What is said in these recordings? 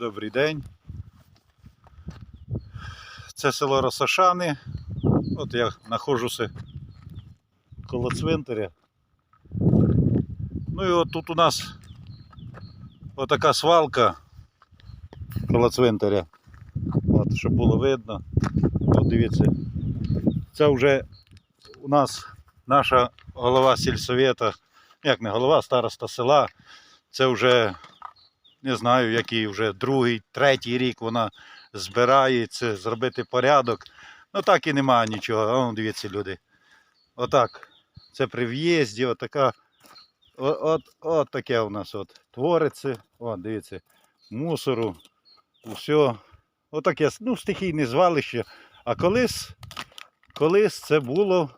Добрий день. Це село Росошани. От я знаходжуся коло цвинтаря. Ну і от тут у нас отака свалка коло цвинтаря. От, щоб було видно. От дивіться. Це вже у нас наша голова сільсовета, як не голова, староста села. Це вже не знаю, який вже другий, третій рік вона збирається зробити порядок. Ну так і немає нічого. Вон, дивіться, люди. Отак. Це при в'їзді, отака. От, от, от таке у нас от твориться. О, дивіться, мусору, усе. Отаке, ну, стихійне звалище. А колись, колись це було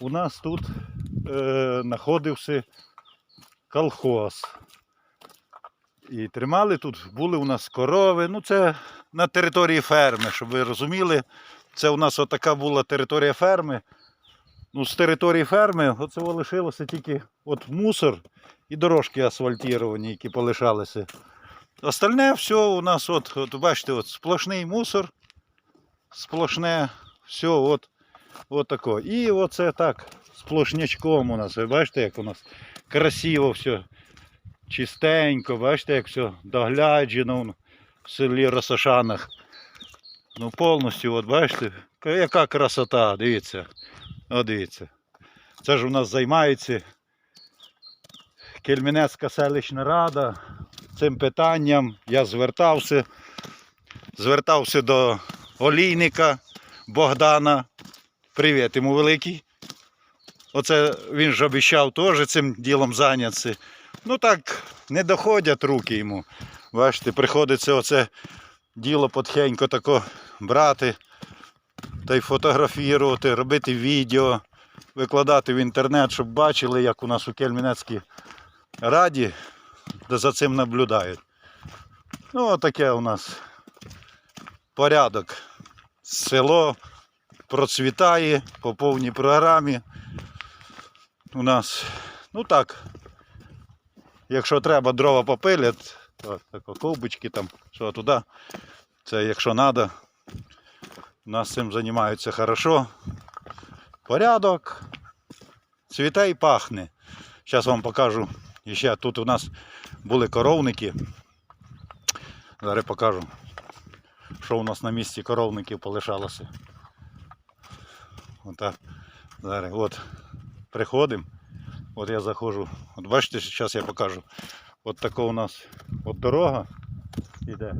у нас тут е, знаходився колхоз. І тримали тут, були у нас корови. Ну, це на території ферми, щоб ви розуміли. Це у нас отака була територія ферми. Ну, з території ферми оце лишилося тільки от мусор і дорожки асфальтіровані, які полишалися. Остальне все у нас, от, от бачите, от сплошний мусор, сплошне, все, от, от тако. І оце так, сплошнячком у нас. Ви бачите, як у нас красиво все чистенько, бачите, як все догляджено в селі Росошанах. Ну повністю, от бачите, яка красота, дивіться. О, дивіться. Це ж у нас займається Кельменецька селищна рада. Цим питанням я звертався. Звертався до олійника Богдана. Привіт йому великий. Оце він ж обіцяв теж цим ділом зайнятися. Ну так, не доходять руки йому. Бачите, приходиться оце діло потихеньку тако брати та й фотографувати, робити відео, викладати в інтернет, щоб бачили, як у нас у Кельмінецькій раді де за цим наблюдають. Ну, отаке у нас порядок. Село процвітає по повній програмі. У нас, ну так, якщо треба дрова попилять, то ковбочки там, що туди. Це якщо треба. У нас цим займаються хорошо. Порядок. Цвіте і пахне. Зараз вам покажу. Ще тут у нас були коровники. Зараз покажу, що у нас на місці коровників полишалося. Отак. Зараз от приходимо. От я заходжу. От бачите, зараз я покажу. От така у нас от дорога іде.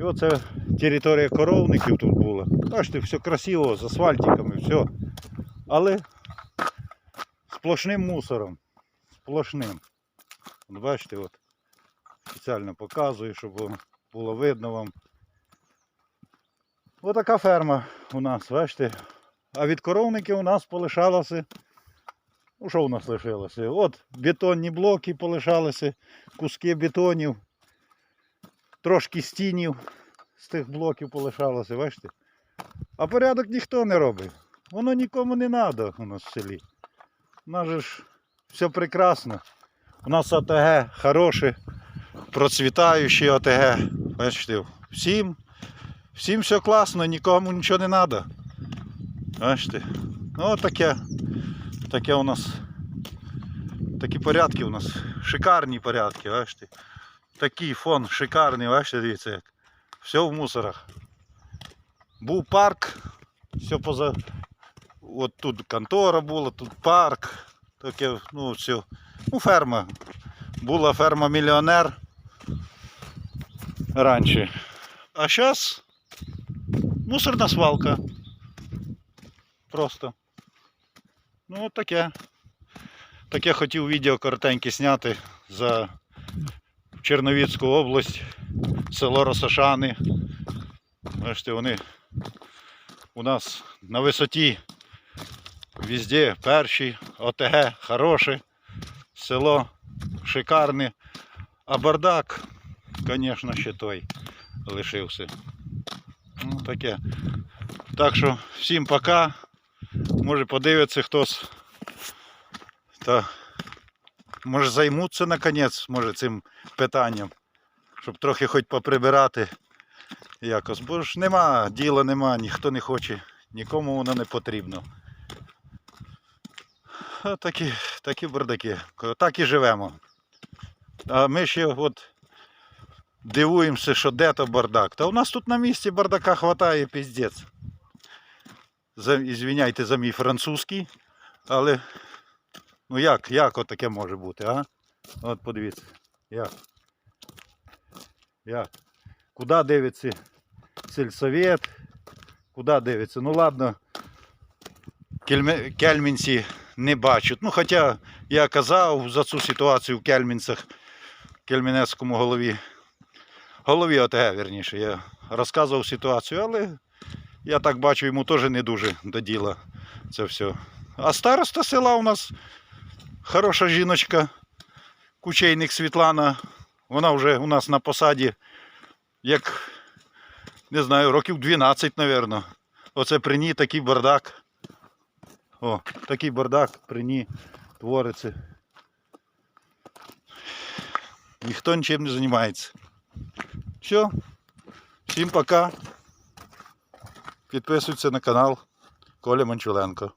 І оце територія коровників тут була. Бачите, все красиво, з асфальтиками, все. Але сплошним мусором. Сплошним. От бачите, от спеціально показую, щоб було видно вам. Отака ферма у нас, бачите. А від коровників у нас полишалося. Ну, що у нас лишилося? От бетонні блоки полишалися, куски бетонів, трошки стінів з тих блоків полишалося, бачите? А порядок ніхто не робить. Воно нікому не треба у нас в селі. У нас же ж все прекрасно. У нас ОТГ хороше, процвітаюче ОТГ. Бачите, всім, всім все класно, нікому нічого не треба. Бачите? Ну таке, таке у нас. Такі порядки у нас. Шикарні порядки, бачите. Такий фон шикарний, бачите, дивіться як. Все в мусорах. Був парк, все поза. От тут контора була, тут парк. Таке, ну все. Ну, ферма. Була ферма мільйонер раніше. А зараз мусорна свалка. Просто. Ну от таке. Таке хотів відео коротеньке зняти за Черновіцьку область, село Росошани. Бачите, вони у нас на висоті везде перші, ОТГ хороше, село шикарне, а бардак, звісно, ще той лишився. Ну, таке. Так що всім пока. Може подивиться хтось. Та може займуться наконець, може цим питанням. щоб трохи хоч поприбирати якось. Бо ж нема, діла нема, ніхто не хоче, нікому воно не потрібно. А такі, такі бардаки. Так і живемо. А ми ще от дивуємося, що де то бардак. Та у нас тут на місці бардака хватає піздець. Ізвиняйте за мій французький, але ну як, як отаке може бути, а? От подивіться. Як? Як? Куди дивиться сільсовет? Куди дивиться? Ну ладно, кельмінці не бачать. Ну, хоча я казав за цю ситуацію в Кельмінцях, в Кельмінецькому голові. Голові ОТГ, вірніше, я розказував ситуацію, але я так бачу, йому теж не дуже до діла це все. А староста села у нас хороша жіночка, кучейник Світлана. Вона вже у нас на посаді, як не знаю, років 12, мабуть. Оце при ній такий бардак. О, такий бардак при ній твориться. Ніхто нічим не займається. Все. Всім пока. Підписуйтесь на канал Коля Манчуленко.